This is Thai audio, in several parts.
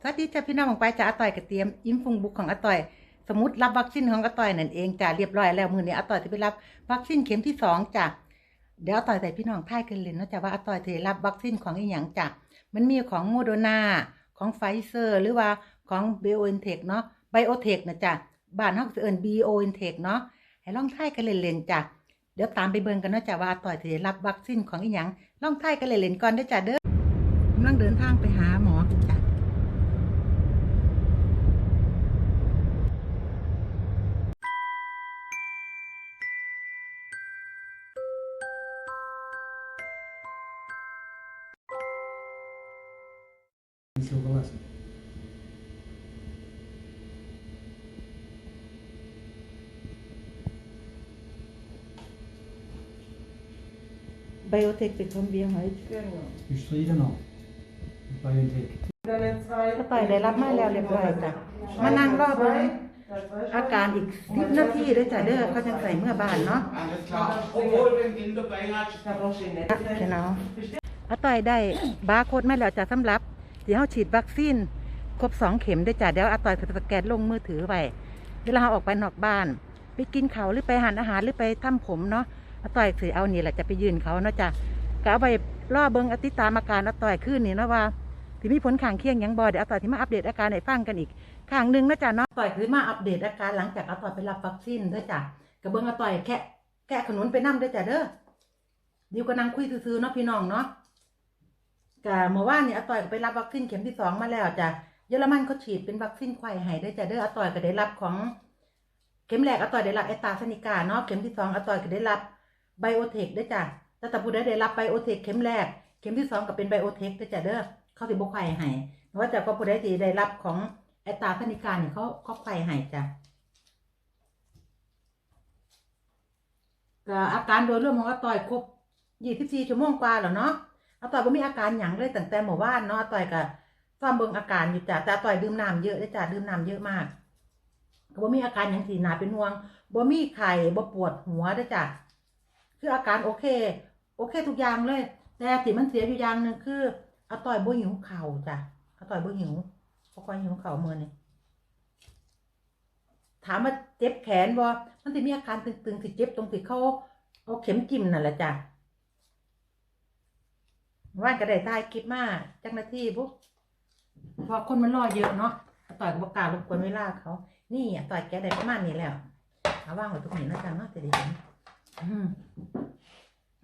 สวัสดีจ้าพี่น้องของไปจ้าอาต่อยกระเตรียมอิมฟุงบุกของอาต่อย สมุดรับวัคซีนของอาต่อยนั่นเองจ้าเรียบร้อยแล้วมือนี้อาต่อยจะไปรับวัคซีนเข็มที่สองจ้ะเดี๋ยวอาต่อยแต่พี่น้องท่ายกันเลยเนาะจ้ะว่าอาต่อยจะรับวัคซีนของอีหยังจ้ะมันมีของโมโดนาของไฟเซอร์หรือว่าของเบโอเอนเทคเนาะไบโอเทคนะจ้ะบ้านเฮาสิเอิ้นบีโอเอนเทคเนาะให้ลองท่ายกันเล่นๆจ้ะเดี๋ยวตามไปเบิ่งกันเนาะจ้ะว่าอาต่อยจะรับวัคซีนของอีหยังลองท่ายกันเล่นๆก่อนเด้จ้ะเด้อกำลังเดินทางไปหาหมอจ้ ะ Согласен. Biotech bekommen wir heute. Genau. Ich stehe noch. BioNTech. Deine zwei. ก็ต่อยได้รับมาแล้วเรียบร้อยจ้ะ มานั่งรอเบงอาการอีกสิบนาทีเด้อจ้ะเด้อเขาจะใส่เมื่อบ้านเนาะ Alles klar. Obwohl, wenn Kind dabei hat, Da brauchst du nicht. เห็นเนาะอาต่อยได้บาร์โค้ดมาแล้วจ้ะสำหรับ ที่เฮาฉีดวัคซีนครบสองเข็มเด้จ้ะเดี๋ยวอาต่อยจะสแกนลงมือถือไว้เวลาเราออกไปนอกบ้าน ไปกินข้าวหรือไปหานอาหารหรือไปทำผมเนาะอาต่อยสิเอานี่แหละจะไปยืนเขาเนาะจ้ะก็เอาไปรอเบิงอติตามอาการอาต่อยขึ้นนี่นะว่าที่มีผลข้างเคียงยังบ่เดี๋ยวอาต่อยที่มาอัปเดตอาการให้ฟังกันอีกข้างหนึ่งนะจ๊ะเนาะอต่อยคือมาอัปเดตอาการหลังจากอาต่อยไปรับวัคซีนด้อจ้ะกับเบิงอาต่อยแค่แกะขนุนไปนํเด้อจ้ะเด้อดี๋ยวก็นั่งคุยซื่อๆเนาะพี่น้องเนาะ กะเมื่อวานนี่อาต่อยก็ไปรับวัคซีนเข็มที่สองมาแล้วจ้ะเยอรมันเขาฉีดเป็นวัคซีนไข้ให้ได้จ้ะเด้ออาต่อยก็ได้รับของเข็มแรกอาต่อยได้รับแอตตาเซเนกาเนาะเข็มที่สองอาต่อยก็ได้รับไบโอเทคได้จ้ะแต่ถ้าผู้ใดได้รับไบโอเทคเข็มแรกเข็มที่สองก็เป็นไบโอเทคได้จ้ะเด้อเขาสิบ่ไข้ให้ว่าแต่ก็ผู้ใดที่ได้รับของแอตตาเซเนกาเนี่ยเขาเขาไข้ให้จ้ะอาการโดยรวมของอาต่อยครบ24ชั่วโมงกว่าแล้วเนาะ อาต่อยบ่มีอาการหยังเลยตั้งแต่เมื่อวานเนาะอาต่อยก็ซ่อมเบิ่งอาการอยู่จ้ะแต่อาต่อยดื่มน้ำเยอะด้จ้ะดื่มน้ำเยอะมากก็บ่มีอาการหยังสีหนาเป็นห่วงบ่มีไข้บ่ปวดหัวเด้จ้ะคืออาการโอเค โอเคทุกอย่างเลย แต่ที่มันเสียอยู่อย่างหนึ่งคืออาต่อยบ่หิวเข้าจ้ะอาต่อยบ่หิวบ่ค่อยหิวเข้าวมื้อนี้ถามว่าเจ็บแขนบ่มันสิมีอาการตึงๆสิเจ็บตรงที่เขาเอาเข็มจิ้มนั่นแหละจ้ะ ว่านก็ได้ถ่ายคลิปมาจักนาทีปุ๊บพอคนมันรอเยอะเนาะต่อยก็บ่การบกวนเวลาเขา นี่อะต่อยแกได้ประมาณนี้แล้วเอาว่างไว้ตรงนี้นะจ๊ะเนาะจะด้เห็นอืม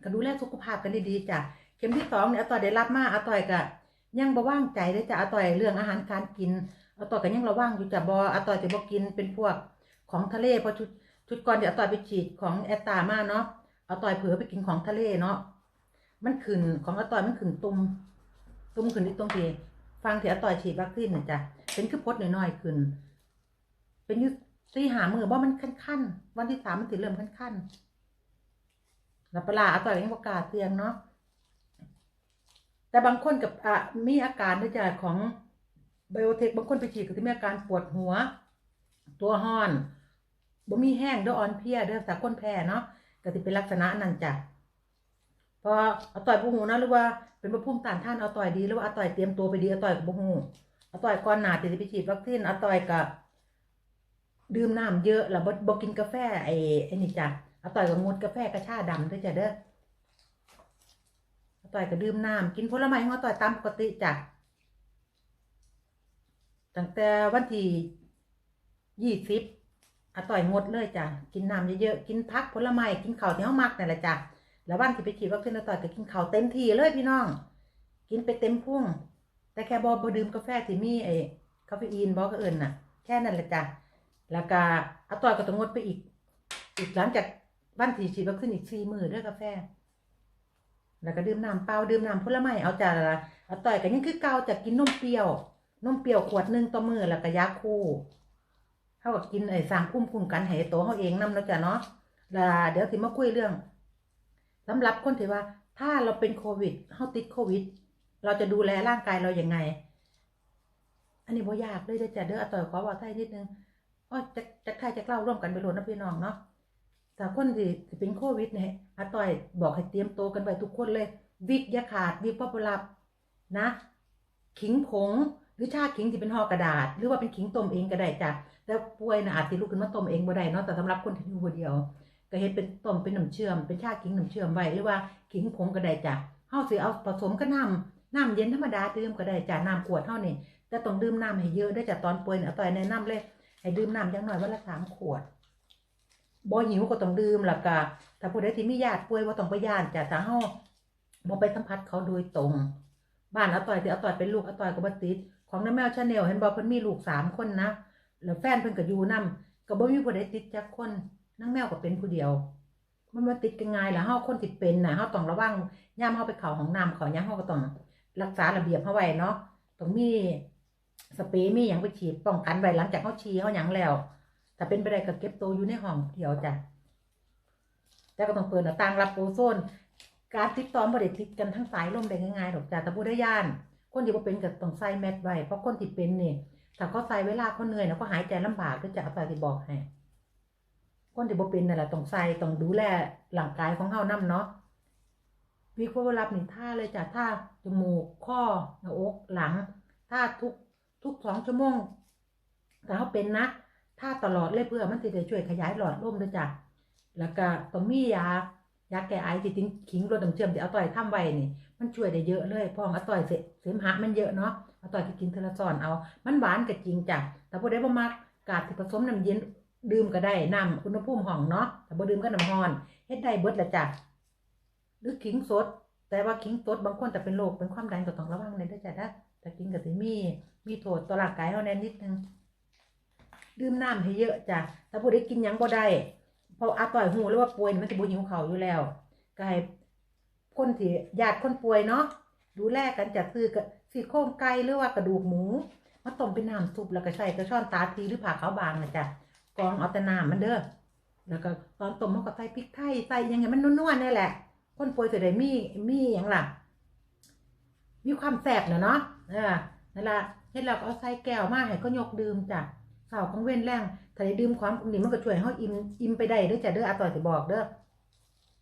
ก็ดูแลสุขภาพกันดีๆจ้ะเข็มที่สองเนี่ยอาต่อยได้รับมาอาต่อยก็ยังบ่ว่างใจเลยจ้ะอาต่อยเรื่องอาหารการกินอาต่อยก็ยังระว่างอยู่จ้ะบ่อาต่อยจะบ่กินเป็นพวกของทะเลพราะชุดชุดก่อนเดี๋ยวอาต่อยไปฉีดของแอตตามาเนาะอาต่อยเผลอไปกินของทะเลเนาะ มันขึ้นของอาต่อยมันขึ้นตุ่มตุ่มขึ้นที่ตรงที่ฟังที่อาต่อยฉีดวัคซีนน่ะจ้ะเป็นคือพดน้อยๆขึ้น เป็นยุสี่หามือว่ามันขั้นๆวันที่สามมันติเริ่มขั้นๆแล้วปลาอาต่อยยังประกาศเสียงเนาะแต่บางคนกับอะมีอาการด้วยจ้ะของไบโอเทคบางคนไปฉีดก็จะมีอาการปวดหัว ตัวห้อนบ่มีแห้งเด้ออ่อนเพลียเด้อสาคนแพ้เนาะก็สิเป็นลักษณะนั้นจ้ะ พอเอาต่อยบ่ฮู้นะหรือว่าเป็นบ่ภูมิต้านท่านเอาต่อยดีหรือว่าเอาต่อยเตรียมตัวไปดีเอาต่อยก็บ่ฮู้เอาต่อยก่อนหนาที่จะไปฉีดวัคซีนเอาต่อยก็ดื่มน้ำเยอะแล้วบ่บ่กินกาแฟไอ้ไอ้นี่จ้ะเอาต่อยก็งดกาแฟกระชาดำด้วยจ้ะเด้อเอาต่อยก็ดื่มน้ำกินผลไม้ของอาต่อยตามปกติจ้ะตั้งแต่วันที่ยี่สิบอาต่อยงดเลยจ้ะ กินน้ำเยอะๆ กินพักผลไม้ กินข้าวที่เขามักนั่นแหละจ้ะ แล้ววันที่ไปฉีดวัคซีนอาต่อยก็กินข้าวเต็มทีเลยพี่น้อง กินไปเต็มพุ่ง แต่แค่บอบดื่มกาแฟที่มีไอ้คาเฟอีนบอก็เอิญน่ะ แค่นั้นแหละจ้ะแล้วก็อาต่อยก็ต้องงดไปอีก อีกหลังจากวันที่ฉีดวัคซีนอีกสี่มือด้วยกาแฟ แล้วก็ดื่มน้ำเปล่าดื่มน้ำผลไม้เอาจ้าละเอาต่อยกันยังคือเกาจะกินนมเปรี้ยวนมเปรี้ยวขวดหนึ่งต่อมือแล้วก็ยาคูเท่ากับกินไอ้สร้างภูมิคุ้มกันให้ตัวเขาเองนำแล้วจ้ะเนาะแล้วเดี๋ยวสิมาคุยเรื่อง สำหรับคนที่ว่า ถ้าเราเป็นโควิดเฮาติดโควิด เราจะดูแลร่างกายเราอย่างไง อันนี้บ่ยากเลยเด้อจ้ะเด้ออาต่อยขอว่าไทยนิดนึงอ๋อจะจะใครจะเล่าร่วมกันไปโหลดนะพี่น้องเนาะแต่คนที่เป็นโควิดเนี่ยอาต่อยบอกให้เตรียมตัวกันไปทุกคนเลย วิกยาขาดวิกป๊อปรับนะ ขิงผงหรือชาขิงที่เป็นห่อกระดาษ หรือว่าเป็นขิงต้มเองก็ได้จ้ะแต่ป่วยนะอาจสิลุกขึ้นมาต้มเองบ่ได้เนาะแต่สำหรับคนที่อยู่คนเดียว ก็เฮ็ดเป็นต้มเป็นน้ำเชื่อมเป็นชาขิงน้ำเชื่อมไว้หรือว่าขิงผงก็ได้จ้ะเฮาสิเอาผสมกับน้ำน้ำเย็นธรรมดาดื่มก็ได้จ้ะน้ำขวดเฮานี่แต่ต้องดื่มน้ำให้เยอะเด้วยจ้ะตอนป่วยเนี่ยเอาต่อยแนะนำเลย ให้ดื่มน้ำอย่างน้อยวันละสามขวดบ่หิวก็ต้องดื่มแล้วก็ถ้าผู้ใดที่มีญาติป่วยบ่าต้องไปย่านจ้ะถ้าเฮาบ่ไปสัมผัสเขาโดยตรง บ้านอาต่อยที่อาต่อยเป็นลูกอาต่อยก็บ่ติดของน้าแมวชาแนลเห็นบอกเพิ่นมีลูกสามคนนะแล้วแฟนเพิ่นก็อยู่นํก็บ่มีผู้ใดติดจักคน นางแมวก็เป็นผู้เดียว มันบ่ติดกันง่ายล่ะเฮาคนที่เป็นน่ะเฮาต้องระวังย่ามเฮาไปเข้าห้องน้ำเขาหยังเฮาก็ต้องรักษาระเบียบเฮาไว้เนาะต้องมีสเปรย์มีหยังไปฉีดป้องกันไว้หลังจากเฮาฉี่เฮาหยังแล้วถ้าเป็นไปได้ก็เก็บตัวอยู่ในห้องเดียวจ้ะแต่ก็ต้องเปิดหน้าต่างรับโอโซนการติดต่อบ่ได้ติดกันทั้งสายลมได้ง่ายๆดอกจ้ะแต่ผู้ได้ย่าน คนที่บ่เป็นก็ต้องใส่แมสไว้เพราะคนที่เป็นนี่ถ้าเขาใส่เวลาเขาเหนื่อยนะเขาหายใจลำบากก็จะเอาไปที่บอกให้ คนที่บ่เป็นนั่นแหละต้องใส่ต้องดูแลร่างกายของเฮานำเนาะวิควรับนี่ท่าเลยจ้ะท่าจมูกข้อหน้าอกหลังท่าทุกทุกสองชั่วโมงแต่เขาเป็นนะท่าตลอดเลยเพื่อมันสิได้ช่วยขยายหลอดลมด้วยจ้ะแล้วก็ต้องมียายาแก้ไอที่ทิ้งขิงรดน้ำเชื่อมที่เอาต่อยทำไว้นี่ มันช่วยได้เยอะเลยเพออาต่อยเสเสมหะมันเยอะเนาะอาต่อยที่กินเทลซอนเอา มันหวานก็จริงจ้ะแต่พอได้บ่มักกาดที่ผสมน้ำเย็น ดื่มก็ได้น้ำอุณหภูมิห้องเนาะแต่บ่ดื่มก็น้ำร้อนเฮ็ดได้เบิดละจ้ะหรือขิงสด แต่ว่าขิงสดบางคนแต่เป็นโรคเป็นความดันก็ต้องระวังในเด้อจ้ะนะแต่กินก็สิมีมีโทษต่อร่างกายเฮาแน่นิดนึงดื่มน้ำให้เยอะจ้ะแต่ผู้ใดกินหยังบ่ได้พราะอาต่อยหูหรือว่าป่วยมันสิบ่หิวเข้าอยู่แล้วก็ให้คนที่ญาติคนป่วยเนาะดูแลกันจัดซื้อกับซี่โครงไก่หรือว่ากระดูกหมูมาต้มเป็นน้ำซุปแล้วก็ใส่กระชอนตาทีหรือผ่าขาวบางนะจ๊ะ กองเอาแต่น้ำมันเด้อแล้วก็ตอนต้มเขาก็ใส่พริกไทยใส่ยังไงมันนัวๆนี่แหละ คนป่วยจะได้มีมีอย่างล่ะมีความแสบนะเนาะนั่นละเฮ็ดแล้วก็เอาใส่แก้วมาให้ก็ยกดื่มจ้ะเสาของเว้นแรงถ้าได้ดื่มความนี่มันก็ช่วยให้เฮาอิ่มอิ่มไปได้ด้อจ้ะเด้ออาต่อยสิบอกเด้อ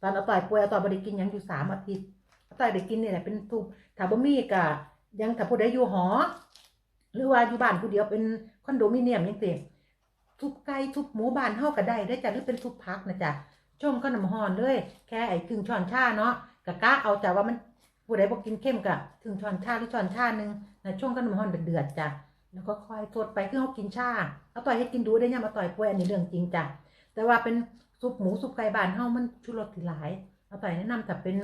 ตอนอาต่อยป่วยอาต่อยบ่ได้กินยังอยู่สามอาทิตย์อาต่อยได้กินนี่แหละเป็นทุบถ้าบ่มีก็ยังถ้าผู้ใดอยู่หอ หรือว่าอยู่บ้านผู้เดียวเป็นคอนโดมิเนียมจังซี่ ทุบไก่ทุบหมูบ้านเฮาก็ได้ได้จ้ะหรือเป็นทุบผักนะจ๊ะช่วงก็น้ำฮ้อนเลยแค่ไอ้ครึ่งช้อนชาเนาะกะกะเอาจ้ะว่ามันผู้ใดบ่กินเข้มกะครึ่งช้อนชาหรือช้อนชาหนึงนะช่วงก็น้ำฮ้อนเดือดๆจ้ะแล้วก็ค่อยสดไปคือเฮากินชาอาต่อยให้กินดูได้ยมาต่อยป่วยอันนี้เรื่องจริงจ้ะแต่ว่าเป็นซุปหมูซุปไก่บ้านเฮามันชูรสที่หลายเอาไปแนะนำแต่เป็น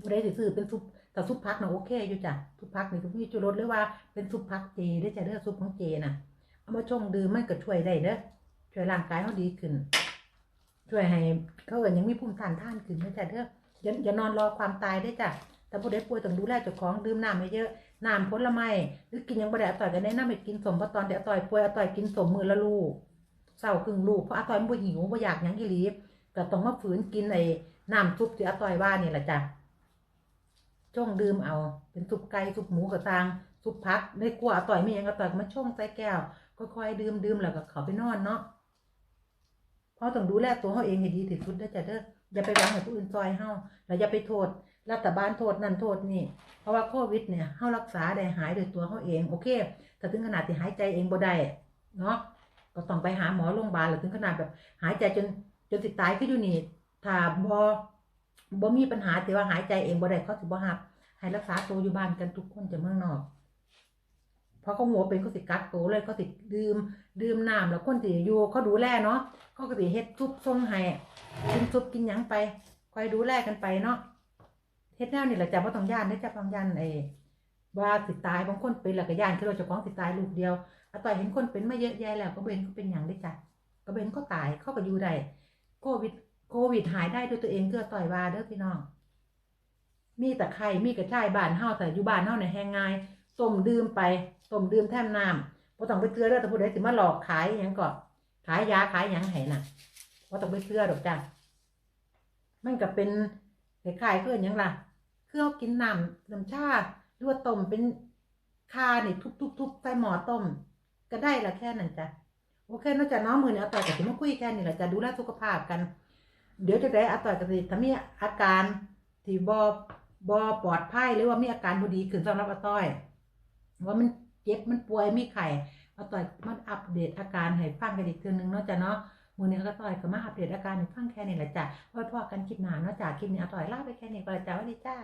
บ่ได้สิซื้อเป็นซุปแต่ซุปพักนะโอเคอยู่จ้ะซุปพักนี่ก็มีชูรสหรือว่าเป็นซุปพักเจได้จ้ะเด้องซุปของเจน่ะ เอามาชงดื่มมันก็ช่วยได้เด้อช่วยร่างกายเฮาดีขึ้น ช่วยให้เขาเอิ้นยังมีภูมิต้านทานขึ้นเด้อจ้ะเด้ออย่าอย่านอนรอความตายได้จ้ะแต่ผู้ใดป่วยต้องดูแลเจ้าของดื่มน้ำให้เยอะน้ำผลไม้หรือกินยังบ่ได้อต่อยก็แนะนำให้กินสมเพราะตอนเดี๋ยวต่อยป่วยอต่อยกินสมมือละลูกเศร้าครึ่งลูกเพราะอาตอยมันบ่หิวบ่อยากหยังอีหลีก็ต้องมาฝืนกินไอ้น้ำซุปที่อาตอยว่านี่แหละจ้ะช่องดื่มเอาเป็นซุปไก่ซุปหมูกระตางซุปผักในครัวอาตอยมีหยังอาตอยมาช่องใส่แก้ว ค่อยๆดื่มดื่มแล้วก็เขาไปนอนเนาะเพราะต้องดูแลตัวเฮาเองให้ดีที่สุดเด้จ้ะเด้ออย่าไปหวังให้ผู้อื่นซอยเฮาแล้วอย่าไปโทษรัฐบาลโทษนั่นโทษนี่ เพราะว่าโควิดเนี่ยเฮารักษาได้หายโดยตัวเฮาเองโอเคแต่ถึงขนาดที่หายใจเองบ่ได้เนาะก็ต้องไปหาหมอโรงพยาบาลหรือถึงขนาดแบบ หายใจจนจนสิตายขึ้นอยู่นี่ถ้าบ่บ่มีปัญหาแต่ว่าหายใจเองบ่ได้เขาสิบ่ฮับให้รักษาตัวอยู่บ้านกันทุกคนจะเมืองนอก พราะเขาหัวเป็นเขาสิกักตัวเลยเขาสิดื่มดื่มน้ำแล้วคนสิอยู่เขาดูแลเนาะเขาก็สิเฮ็ดซุปส่งให้กินซุปกินหยังไปคอยดูแลกันไปเนาะเฮ็ดแนวนี่แหละจ้ะบ่ต้องย่านเด้จ้ะบ่ต้องย่านไอ้ว่าสิตายบางคนเป็นแล้วก็ย่านคือเราเจ้าของสิตายลูกเดียวอาต่อยเห็นคนเป็นมาเยอะแยะแล้วก็เบนก็เป็นอย่างได้จ้ะก็เบนก็ตายเขาก็อยู่ได้โควิดโควิดหายได้ด้วยตัวเองเกือต่อยว่าเด้อพี่น้องมีแต่ไข่มีกระชายบานเฮาแต่อยู่บานเฮาเนี่ยแห้งง่าย ต้มดื่มไปต้มดื่มแทมน้ำบ่ต้องไปเกลือเด้อแต่ผู้ใดสิมาหลอกขายหยังก็ขายยาขายหยังให้น่ะบ่ต้องไปเกลือดอกจ้ะมันก็เป็นคล้ายๆคือหยังล่ะคือเฮากินน้ำน้ำชาหรือว่าต้มเป็นคาเนี่ทุบๆๆใส่หม้อต้ม ก็ได้ละแค่นั้นจ้ะโอเคนอกจากน้องมือเนี่ยอาต่อยกับที่มาคุยแค่นี้แหละจะดูแลสุขภาพกัน เดี๋ยวจะได้อาต่อยกับสิถ้ามีอาการที่บอบอปลอดภัยหรือว่ามีอาการบดีขึ้นสำหรับอาต่อย ว่ามันเจ็บมันป่วยมีไข่เอาต่อยมันอัปเดตอาการให้ฟังกันอีกเทือนึงเนาะจ้ะเนาะมือนี้ก็ต่อยก็มาอัปเดตอาการให้ฟังแค่นี้แหละจ้ะไว้พอกันคลิปหน้าเนาะจ้ะคลิปนี้เอาต่อยลาไปแค่นี้ก่อนจ้ะวัสดีจ้า